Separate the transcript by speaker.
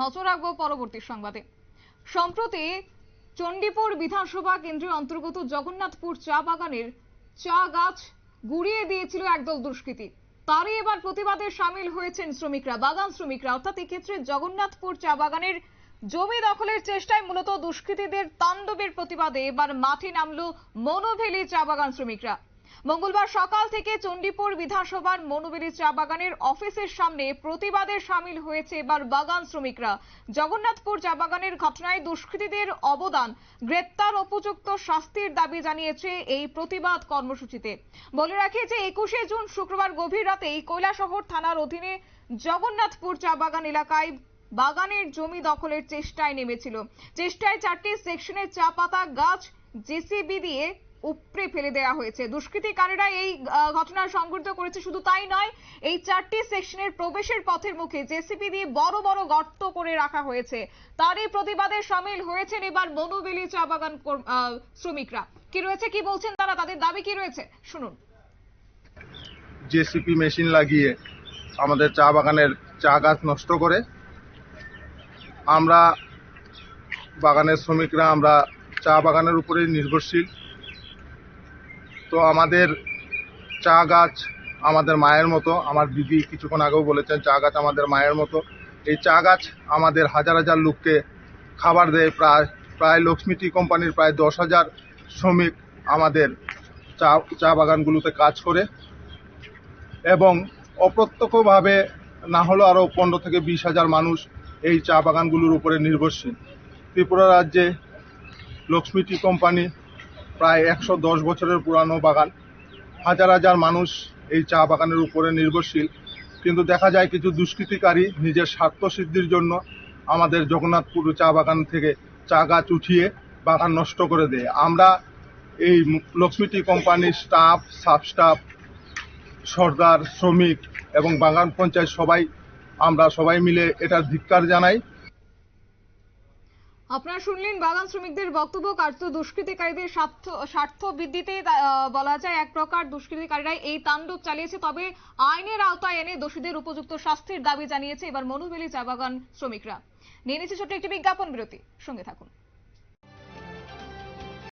Speaker 1: নজর রাখব পরবর্তী সংবাদে। সম্প্রতি চণ্ডীপুর বিধানসভা কেন্দ্রের অন্তর্গত জগন্নাথপুর চা বাগানের চা গাছ গুড়িয়ে দিয়েছিল একদল দুষ্কৃতী। তারই এবার প্রতিবাদে সামিল হয়েছেন শ্রমিকরা, বাগান শ্রমিকরা। অর্থাৎ এক্ষেত্রে জগন্নাথপুর চা বাগানের জমি দখলের চেষ্টায় মূলত দুষ্কৃতীদের তাণ্ডবের প্রতিবাদে এবার মাঠে নামলো মনোভেলি চা বাগান শ্রমিকরা। মঙ্গলবার সকাল থেকে চণ্ডীপুর বিধানসভার মনোবেলি চা বাগানের অফিসের সামনে প্রতিবাদে সামিল হয়েছে এবার বাগান শ্রমিকরা। জগন্নাথপুর চা বাগানের ঘটনায় দুষ্কৃতীদের অবদান, গ্রেপ্তার উপযুক্ত শাস্তির দাবি জানিয়েছে এই প্রতিবাদ কর্মসূচিতে। বলে রাখি যে একুশে জুন শুক্রবার গভীর রাতে কৈলাসহর থানার অধীনে জগন্নাথপুর চা বাগান এলাকায় বাগানের জমি দখলের চেষ্টায় নেমেছিল। চেষ্টায় চারটি সেকশনের চা পাতা, গাছ, জেসিবি দিয়ে উপড়ে ফেলে দেওয়া হয়েছে। দুষ্কৃতিকারীরা এই ঘটনা সংঘটিত করেছে শুধু তাই নয়, এই চারটি সেকশনের প্রবেশের পথের মুখে জেসিপি দিয়ে বড় বড় গর্ত করে রাখা হয়েছে। তারই প্রতিবাদে সামিল হয়েছেন এবার মনোবেলি চা বাগান শ্রমিকরা। কি রয়েছে, কি বলছেন তারা? তাদের দাবি কি রয়েছে? শুনুন।
Speaker 2: জেসিপি মেশিন লাগিয়ে আমাদের চা বাগানের চা গাছ নষ্ট করে। আমরা বাগানের শ্রমিকরা, আমরা চা বাগানের উপরে নির্ভরশীল। তো আমাদের চা গাছ আমাদের মায়ের মতো, আমার দিদি কিছুক্ষণ আগেও বলেছেন চা গাছ আমাদের মায়ের মতো। এই চা গাছ আমাদের হাজার হাজার লোককে খাবার দেয়, প্রায় প্রায় লক্ষ্মী টি কোম্পানির প্রায় দশ হাজার শ্রমিক আমাদের চা চা বাগানগুলোতে কাজ করে এবং অপ্রত্যক্ষভাবে না হলেও আরও পনেরো থেকে বিশ হাজার মানুষ এই চা বাগানগুলোর উপরে নির্ভরশীল। ত্রিপুরা রাজ্যে লক্ষ্মী টি কোম্পানি প্রায় একশো দশ বছরের পুরানো বাগান। হাজার হাজার মানুষ এই চা বাগানের উপরে নির্ভরশীল। কিন্তু দেখা যায় কিছু দুষ্কৃতিকারী নিজের স্বার্থ সিদ্ধির জন্য আমাদের জগন্নাথপুর চা বাগান থেকে চা গাছ উঠিয়ে বাগান নষ্ট করে দেয়। আমরা এই লক্ষ্মীটি কোম্পানির স্টাফ সাব স্টাফ সর্দার, শ্রমিক এবং বাগান পঞ্চায়েত সবাই, আমরা সবাই মিলে এটার ধিক্কার জানাই।
Speaker 1: আপনারা শুনলেন বাগান শ্রমিকদের বক্তব্য কার্য দুষ্কৃতিকারীদের স্বার্থ স্বার্থ বৃদ্ধিতে বলা যায় এক প্রকার দুষ্কৃতিকারীরা এই তাণ্ডব চালিয়েছে। তবে আইনের আওতায় এনে দোষীদের উপযুক্ত শাস্তির দাবি জানিয়েছে এবার মনুবেলি চা বাগান শ্রমিকরা। নিয়ে নিচ্ছে ছোট্ট একটি বিজ্ঞাপন বিরতি। সঙ্গে থাকুন।